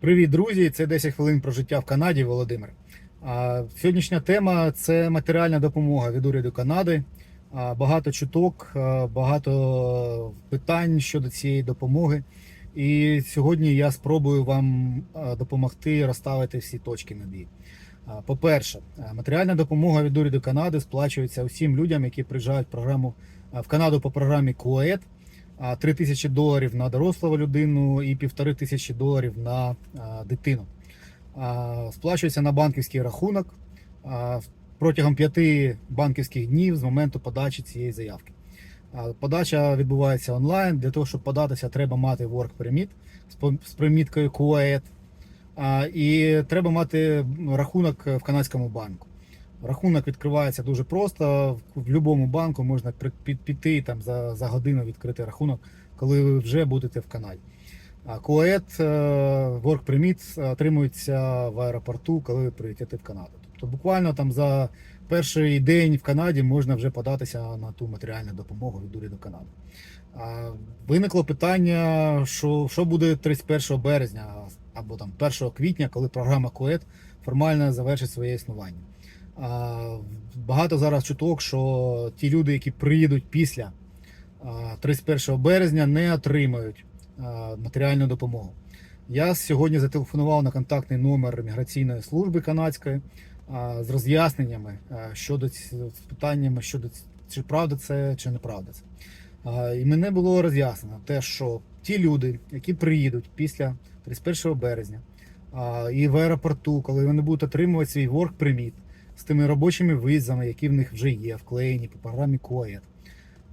Привіт, друзі! Це 10 хвилин про життя в Канаді. Володимир. Сьогоднішня тема це матеріальна допомога від уряду Канади. Багато чуток, багато питань щодо цієї допомоги. І сьогодні я спробую вам допомогти розставити всі точки над «і». По-перше, матеріальна допомога від уряду Канади сплачується усім людям, які приїжджають в програму в Канаду по програмі КУАЕД. 3 тисячі доларів на дорослу людину і півтори тисячі доларів на дитину. Сплачується на банківський рахунок протягом п'яти банківських днів з моменту подачі цієї заявки. Подача відбувається онлайн. Для того, щоб податися, треба мати work permit з приміткою QAED. І треба мати рахунок в канадському банку. Рахунок відкривається дуже просто. В будь-якому банку можна піти там за, за годину відкрити рахунок, коли ви вже будете в Канаді. А КОЕД Work Permit отримується в аеропорту, коли ви приїдете в Канаду. Тобто буквально там за перший день в Канаді можна вже податися на ту матеріальну допомогу від уряду Канади. А, Виникло питання, що, що буде 31 березня або там 1 квітня, коли програма КОЕД формально завершить своє існування. Багато зараз чуток, що ті люди, які приїдуть після а, 31 березня, не отримають матеріальну допомогу. Я сьогодні зателефонував на контактний номер міграційної служби канадської з роз'ясненнями щодо з питаннями щодо чи правда це, чи неправда це. І мене було роз'яснено те, що ті люди, які приїдуть після 31 березня і в аеропорту, коли вони будуть отримувати свій work permit з тими робочими визами, які в них вже є, вклеєні по програмі КОЕД,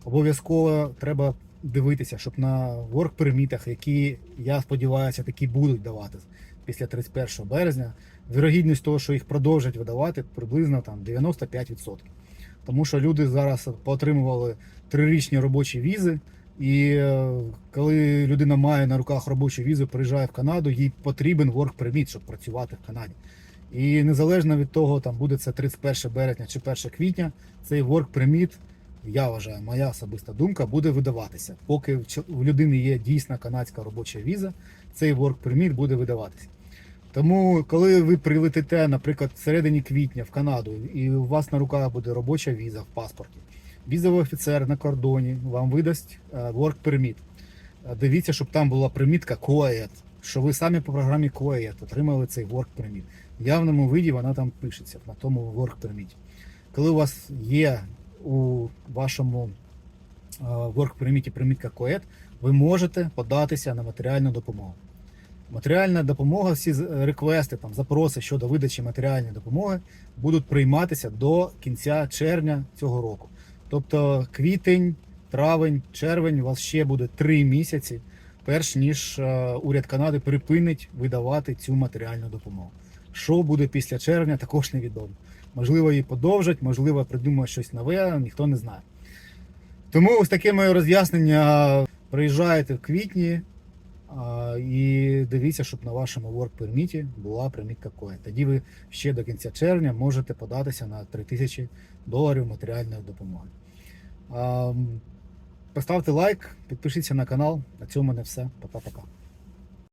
обов'язково треба дивитися, щоб на work пермітах, які я сподіваюся, такі будуть давати після 31 березня, вірогідність того, що їх продовжать видавати, приблизно там 95%. Тому що люди зараз поотримували трирічні робочі візи, і е, коли людина має на руках робочу візу, приїжджає в Канаду, їй потрібен work permit, щоб працювати в Канаді. І незалежно від того, там буде це 31 березня чи 1 квітня, цей work permit, я вважаю, моя особиста думка, буде видаватися. Поки в людини є дійсна канадська робоча віза, цей work permit буде видаватися. Тому, коли ви прилетите, наприклад, в середині квітня в Канаду, і у вас на руках буде робоча віза в паспорті, візовий офіцер на кордоні вам видасть е, work permit. Е, Дивіться, щоб там була примітка COED, що ви самі по програмі COED отримали цей work permit. Явному виді вона там пишеться на тому work permit. Коли у вас є у вашому е, work permit примітка COED, ви можете податися на матеріальну допомогу. Матеріальна допомога, всі реквести, там, запроси щодо видачі матеріальної допомоги будуть прийматися до кінця червня цього року. Тобто квітень, травень, червень у вас ще буде три місяці, перш ніж е, уряд Канади припинить видавати цю матеріальну допомогу. Що буде після червня, також невідомо. Можливо, її подовжать, можливо, придумають щось нове, ніхто не знає. Тому ось таке моє роз'яснення. Приїжджаєте в квітні і дивіться, щоб на вашому work permit була примітка COE. Тоді ви ще до кінця червня можете податися на 3000 доларів матеріальної допомоги. Поставте лайк, підпишіться на канал. На цьому не все. Пока-пока.